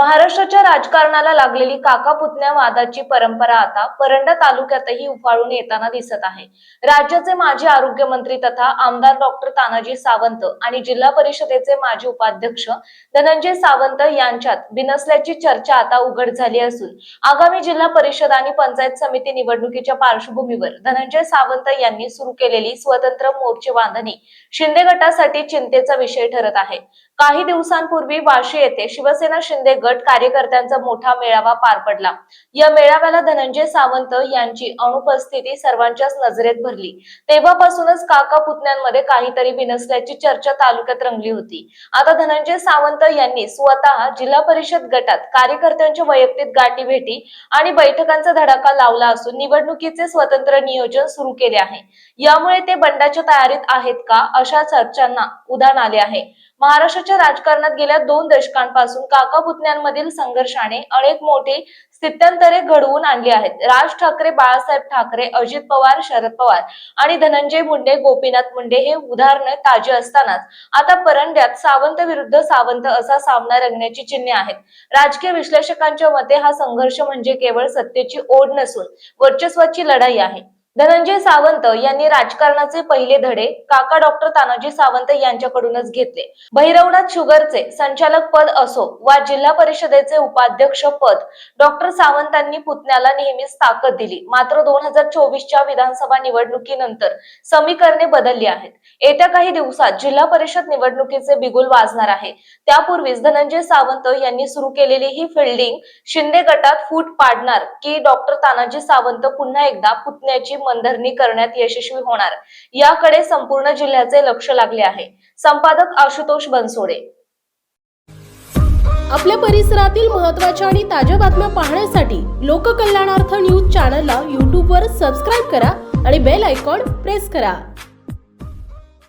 महाराष्ट्राच्या राजकारणाला लागलेली काका पुतण्या वादाची परंपरा आता परंडा तालुक्यातही उफाळून येताना दिसत आहे. राज्याचे माजी आरोग्यमंत्री तथा आमदार डॉक्टर तानाजी सावंत आणि जिल्हा परिषदेचे माजी उपाध्यक्ष धनंजय सावंत यांच्यात बिनसल्याची चर्चा आता उघड झाली असून आगामी जिल्हा परिषद आणि पंचायत समिती निवडणुकीच्या पार्श्वभूमीवर धनंजय सावंत यांनी सुरू केलेली स्वतंत्र मोर्चे बांधणी शिंदे गटासाठी चिंतेचा विषय ठरत आहे. काही दिवसांपूर्वी वाशी येथे शिवसेना शिंदे गट गट कार्यकर्त्यांचा मोठा मेळावा पार पडला. या मेळाव्याला धनंजय सावंत यांची अनुपस्थिती सर्वांच्याच नजरेत भरली. तेव्हापासूनच काका पुतण्यांमध्ये काहीतरी बिनसल्याची चर्चा तालुक्यात रंगली होती. आता धनंजय सावंत यांनी स्वतः जिल्हा परिषद गटात कार्यकर्त्यांच्या वैयक्तिक गाठी भेटी आणि बैठकांचा धडाका लावला असून निवडणुकीचे स्वतंत्र नियोजन सुरू केले आहे. यामुळे ते बंडाच्या तयारीत आहेत का अशा चर्चांना उधाण आले आहे. महाराष्ट्राच्या राजकारणात गेल्या दोन दशकांपासून काका पुतण्यांमधील संघर्षाने अनेक मोठी स्थित्यंतरे घडवून आणली आहेत. राज ठाकरे बाळासाहेब ठाकरे अजित पवार शरद पवार आणि धनंजय मुंडे गोपीनाथ मुंडे हे उदाहरण ताजे असतानाच आता परंड्यात सावंत विरुद्ध सावंत असा सामना रंगण्याची चिन्हे आहेत. राजकीय विश्लेषकांच्या मते हा संघर्ष म्हणजे केवळ सत्तेची ओढ नसून वर्चस्वाची लढाई आहे. धनंजय सावंत यांनी राजकारणाचे पहिले धडे काका डॉक्टर तानाजी सावंत यांच्याकडूनच घेतले. भैरवनाथ शुगरचे संचालक पद असो वा जिल्हा परिषदेचे उपाध्यक्ष पद डॉक्टर सावंतांनी पुतण्याला नेहमीच ताकद दिली. मात्र दोन हजार चोवीसच्या विधानसभा निवडणुकीनंतर समीकरणे बदलली आहेत. येत्या काही दिवसात जिल्हा परिषद निवडणुकीचे बिगुल वाजणार आहे. त्यापूर्वीच धनंजय सावंत यांनी सुरू केलेली ही फिल्डिंग शिंदे गटात फूट पाडणार की डॉक्टर तानाजी सावंत पुन्हा एकदा पुतण्याची मनधरणी करण्यात यशस्वी होणार. याकडे संपूर्ण जिल्ह्याचे लक्ष लागले आहे. संपादक आशुतोष बनसोडे. आपल्या परिसरातील महत्त्वाच्या आणि ताज्या बातम्या पाहण्यासाठी लोककल्याणार्थ न्यूज चॅनलला यूट्यूबवर सबस्क्राईब करा आणि बेल आयकॉन प्रेस करा.